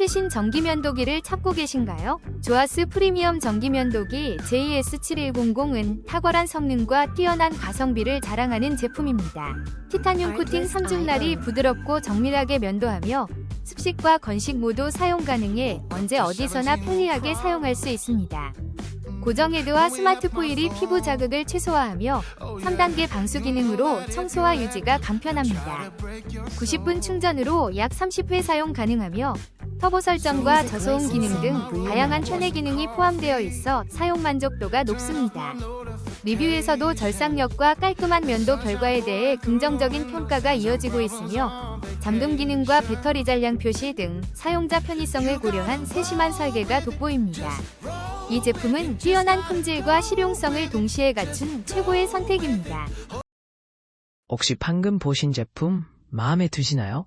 최신 전기면도기를 찾고 계신가요? 조아스 프리미엄 전기면도기 JS7100은 탁월한 성능과 뛰어난 가성비를 자랑하는 제품입니다. 티타늄 코팅 3중 날이 부드럽고 정밀하게 면도하며 습식과 건식 모두 사용 가능해 언제 어디서나 편리하게 사용할 수 있습니다. 고정 헤드와 스마트 포일이 피부 자극을 최소화하며 3단계 방수 기능으로 청소와 유지가 간편합니다. 90분 충전으로 약 30회 사용 가능하며 터보 설정과 저소음 기능 등 다양한 편의 기능이 포함되어 있어 사용 만족도가 높습니다. 리뷰에서도 절삭력과 깔끔한 면도 결과에 대해 긍정적인 평가가 이어지고 있으며 잠금 기능과 배터리 잔량 표시 등 사용자 편의성을 고려한 세심한 설계가 돋보입니다. 이 제품은 뛰어난 품질과 실용성을 동시에 갖춘 최고의 선택입니다. 혹시 방금 보신 제품 마음에 드시나요?